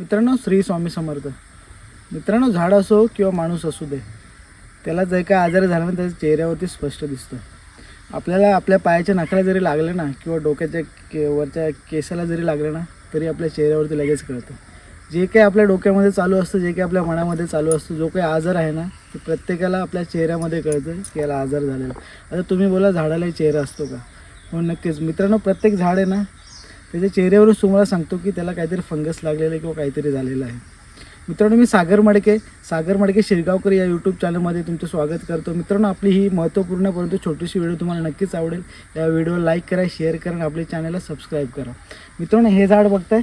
मित्रांनो श्री स्वामी समर्थ. मित्रांनो झाड असो किंवा माणूस असू दे त्याला जर काय आजार झाला ना त्याच्या चेहऱ्यावरती स्पष्ट दिसतं. आपल्याला आपल्या पायाच्या नखऱ्या जरी लागलं ना किंवा डोक्याच्या के वरच्या केसाला जरी लागलं ना तरी आपल्या चेहऱ्यावरती लगेच कळतं. जे काही आपल्या डोक्यामध्ये चालू असतं जे काही आपल्या मनामध्ये चालू असतं जो काही आजार आहे ना ते प्रत्येकाला आपल्या चेहऱ्यामध्ये कळतं की याला आजार झालेला. आता तुम्ही बोला झाडालाही चेहरा असतो का? हो नक्कीच. मित्रांनो प्रत्येक झाड आहे ना त्याच्या चेहऱ्यावरून तुम्हाला सांगतो की त्याला काहीतरी फंगस लागलेलं आहे किंवा काहीतरी झालेलं आहे. मित्रांनो मी सागर मडके सागर मडके शिरगावकर या यूट्यूब चॅनलमध्ये तुमचं स्वागत करतो. मित्रांनो आपली ही महत्त्वपूर्ण परंतु छोटीशी व्हिडिओ तुम्हाला नक्कीच आवडेल. या व्हिडिओला लाईक करा शेअर करा आणि आपल्या चॅनलला सबस्क्राईब करा. मित्रांनो हे झाड बघताय?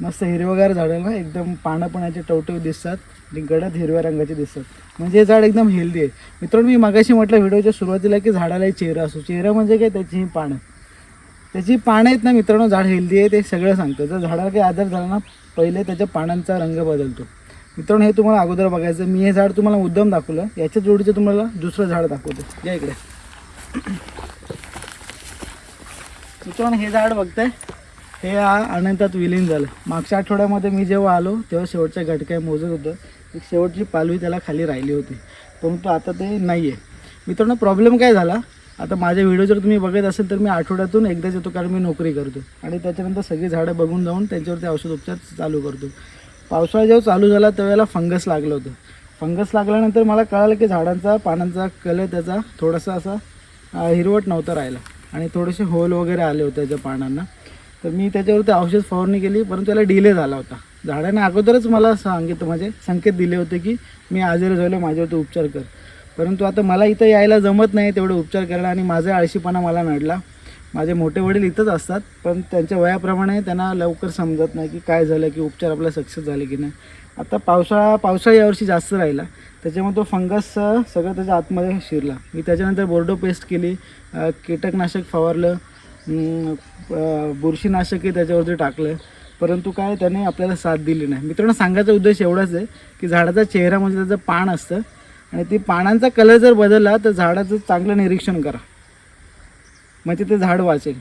मस्त हिरवगार झाड आहे ना? एकदम पानं पण याचे टवटव दिसतात आणि गडद हिरव्या रंगाचे दिसतात. म्हणजे हे झाड एकदम हेल्दी आहे. मित्रांनो मी मगाशी म्हटलं व्हिडिओच्या सुरुवातीला की झाडालाही चेहरा असो. चेहरा म्हणजे काय? त्याची ही पानं. त्याची पानं आहेत ना मित्रांनो झाड हेल्दी आहे ते सगळं सांगतं. जर झाडाला काही आजार झाला ना पहिले त्याच्या पानांचा रंग बदलतो. मित्रांनो हे तुम्हाला अगोदर बघायचं मी हे झाड तुम्हाला मुद्दाम दाखवलं. याच्या जोडीचं तुम्हाला दुसरं झाड दाखवतो. या इकडे. मित्रांनो हे झाड बघताय. हे अनंतात विलीन झालं. मागच्या आठवड्यामध्ये मी जेव्हा आलो तेव्हा शेवटच्या घटक्या मोजत होतं. एक शेवटची पालवी त्याला खाली राहिली होती. परंतु आता ते नाही आहे मित्रांनो प्रॉब्लेम काय झाला? आता माझे व्हिडिओ जर तुम्ही बघत असेल तर मी आठवड्यातून एकदाच येतो कारण मी नोकरी करतो. आणि त्याच्यानंतर सगळी झाडं बघून जाऊन त्यांच्यावरती औषध उपचार चालू करतो. पावसाळा जेव्हा चालू झाला त्यावेळेला फंगस लागलं होतं. फंगस लागल्यानंतर मला कळालं की झाडांचा पानांचा कलर त्याचा थोडासा असा हिरवट नव्हता राहिला. आणि थोडेसे होल वगैरे आले होते त्याच्या पानांना. तर मी त्याच्यावरती औषध फवारणी केली परंतु त्याला डिले झाला होता. झाडांना अगोदरच मला सांगितलं म्हणजे संकेत दिले होते की मी आजारी झालो माझ्यावरती उपचार कर. परंतु आता मला इथं यायला जमत नाही तेवढे उपचार करायला आणि माझा आळशीपणा मला नडला. माझे मोठे वडील इथंच असतात पण त्यांच्या वयाप्रमाणे त्यांना लवकर समजत नाही की काय झालं की उपचार आपला सक्सेस झाले की नाही. आता पावसाळा पावसाळा यावर्षी जास्त राहिला. त्याच्यामुळे तो फंगस सगळं त्याच्या आतमध्ये शिरला. मी त्याच्यानंतर बोर्डो पेस्ट केली कीटकनाशक फवारलं बुरशीनाशकही त्याच्यावरती टाकलं. परंतु काय त्याने आपल्याला साथ दिली नाही. मित्रांनो सांगायचा उद्देश एवढाच आहे की झाडाचा चेहरा म्हणजे त्याचं पान असतं. आणि ती पानांचा कलर जर बदलला तर झाडाचं चांगलं निरीक्षण करा. म्हणजे ते झाड वाचेल.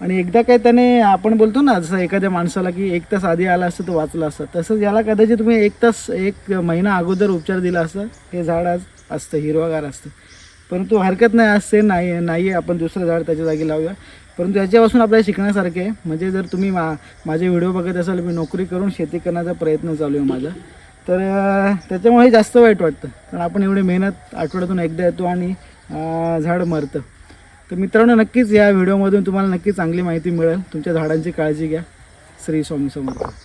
आणि एकदा काय त्याने आपण बोलतो ना जसं एखाद्या माणसाला की एक तास आधी आला असतं तो वाचला असतं. तसंच याला कदाचित तुम्ही एक तास एक महिना अगोदर उपचार दिला असता हे झाड आज असतं हिरवागार असतं. परंतु हरकत नाही असते नाही नाही आहे आपण दुसरं झाड त्याच्या जागी लावूया. परंतु याच्यापासून आपल्याला शिकण्यासारखे आहे. म्हणजे जर तुम्ही मा माझे व्हिडिओ बघत असाल मी नोकरी करून शेती करण्याचा प्रयत्न चालू आहे माझा. तर त्याच्यामुळे जास्त वाईट वाटतं. कारण आपण एवढी मेहनत आठवड्यातून एकदा येतो आणि झाड मरतं. तर मित्रांनो नक्कीच या व्हिडिओमधून तुम्हाला नक्की चांगली माहिती मिळेल. तुमच्या झाडांची काळजी घ्या. श्री स्वामी समर्थ.